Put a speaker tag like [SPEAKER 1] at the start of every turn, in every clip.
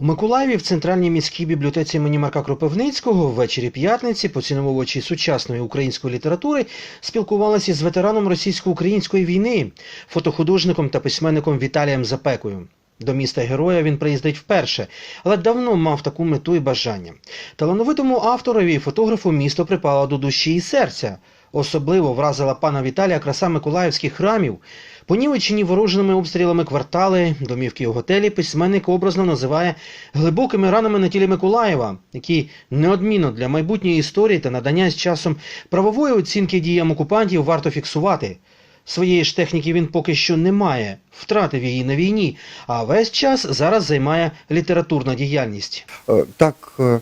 [SPEAKER 1] У Миколаєві в центральній міській бібліотеці імені Марка Кропивницького ввечері п'ятниці поціновувачі сучасної української літератури спілкувалися з ветераном російсько-української війни, фотохудожником та письменником Віталієм Запекою. До міста героя він приїздить вперше, але давно мав таку мету і бажання. Талановитому авторові і фотографу місто припало до душі і серця. Особливо вразила пана Віталія краса миколаївських храмів. Понівечені ворожими обстрілами квартали, домівки і готелі письменник образно називає глибокими ранами на тілі Миколаєва, які неодмінно для майбутньої історії та надання з часом правової оцінки діям окупантів варто фіксувати. Своєї ж техніки він поки що не має, втратив її на війні, а весь час зараз займає літературна діяльність.
[SPEAKER 2] Е, Так, е,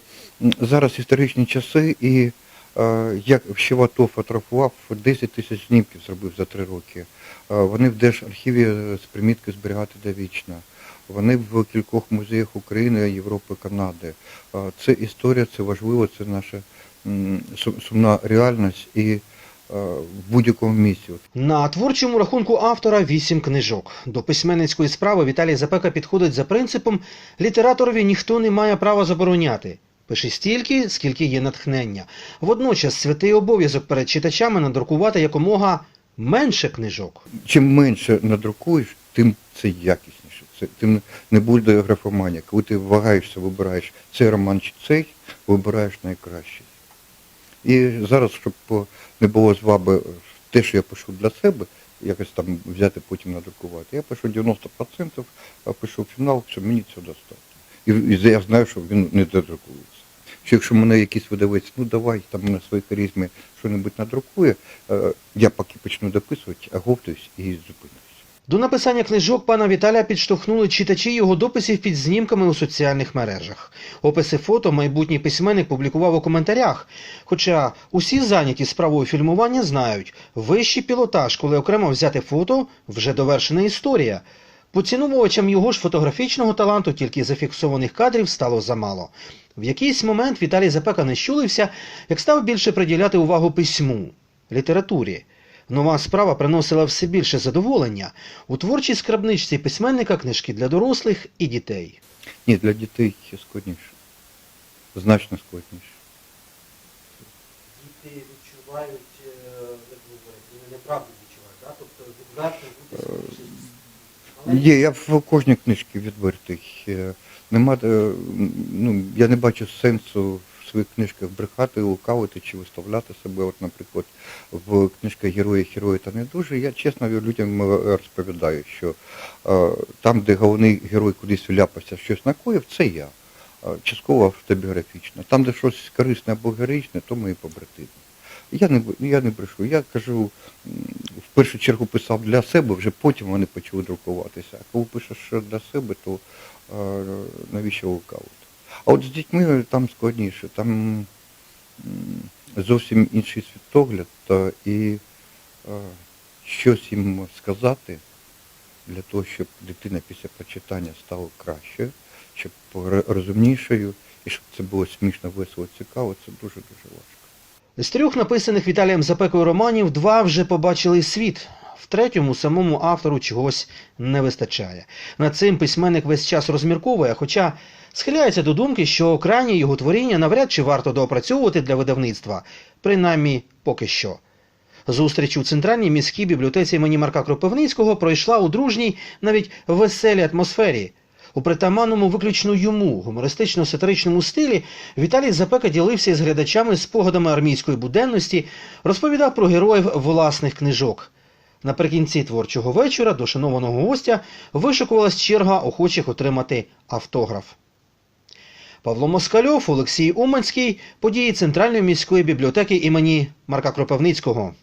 [SPEAKER 2] зараз історичні часи, і е, я ще в фотографував 10 тисяч знімків зробив за три роки. Е, Вони в Держархіві з приміткою зберігати довічно. Вони в кількох музеях України, Європи, Канади. Е, Це історія, це важливо, це наша сумна реальність і в будь-якому місці.
[SPEAKER 1] На творчому рахунку автора вісім книжок. До письменницької справи Віталій Запека підходить за принципом літераторові ніхто не має права забороняти. Пиши стільки, скільки є натхнення. Водночас святий обов'язок перед читачами надрукувати якомога менше книжок.
[SPEAKER 2] Чим менше надрукуєш, тим це якісніше. Це тим не буде графоманія. Коли ти вагаєшся, вибираєш цей роман чи цей, вибираєш найкращий. І зараз, щоб не було з вами те, що я пишу для себе, якось там взяти потім надрукувати. Я пишу 90%, а пишу фінал, що мені цього достатньо. І я знаю, що він не додрукується. Що якщо мене якийсь видавець, ну давай там на своїй харизмі що-небудь надрукує, е, я поки почну дописувати, оговтуюсь і зупинюсь.
[SPEAKER 1] До написання книжок пана Віталія підштовхнули читачі його дописів під знімками у соціальних мережах. Описи фото майбутній письменник публікував у коментарях. Хоча усі зайняті справою фільмування знають, вищий пілотаж, коли окремо взяти фото, вже довершена історія. Поціновувачам його ж фотографічного таланту тільки зафіксованих кадрів стало замало. В якийсь момент Віталій Запека не щулився, як став більше приділяти увагу письму, літературі. Нова справа приносила все більше задоволення. У творчій скарбничці письменника книжки для дорослих і дітей.
[SPEAKER 2] Ні, для дітей складніше. Значно складніше.
[SPEAKER 3] діти відчувають, е, як ви говорите, неправду відчувають, да? тобто відверто
[SPEAKER 2] Є, я в кожній книжці відвертий. Е, Нема, е, ну, я не бачу сенсу в своїх книжках брехати, лукавити чи виставляти себе. От, наприклад, в книжках Герої, герої та не дуже. Я чесно людям е, розповідаю, що там, де головний герой кудись вляпався, щось накоїв, це я. Частково автобіографічно. Там, де щось корисне або героїчне, то мої побратими. Я не, я не брешу. Я кажу, першу чергу писав для себе, вже потім вони почали друкуватися. А коли пишеш для себе, то е, навіщо лукавити? А от з дітьми там складніше, там зовсім інший світогляд і е, щось їм сказати для того, щоб дитина після прочитання стала кращою, щоб розумнішою, і щоб це було смішно, весело, цікаво, це дуже-дуже важко.
[SPEAKER 1] З трьох написаних Віталієм Запекою романів два вже побачили світ. В третьому самому автору чогось не вистачає. Над цим письменник весь час розмірковує, хоча схиляється до думки, що крайнє його творіння навряд чи варто доопрацьовувати для видавництва, принаймні поки що. Зустріч у центральній міській бібліотеці імені Марка Кропивницького пройшла у дружній, навіть веселій атмосфері. У притаманному виключно йому гумористично-сатиричному стилі Віталій Запека ділився із глядачами спогадами армійської буденності, розповідав про героїв власних книжок. Наприкінці творчого вечора до шанованого гостя вишикувалась черга охочих отримати автограф. Павло Москальов, Олексій Уманський, події Центральної міської бібліотеки імені Марка Кропивницького.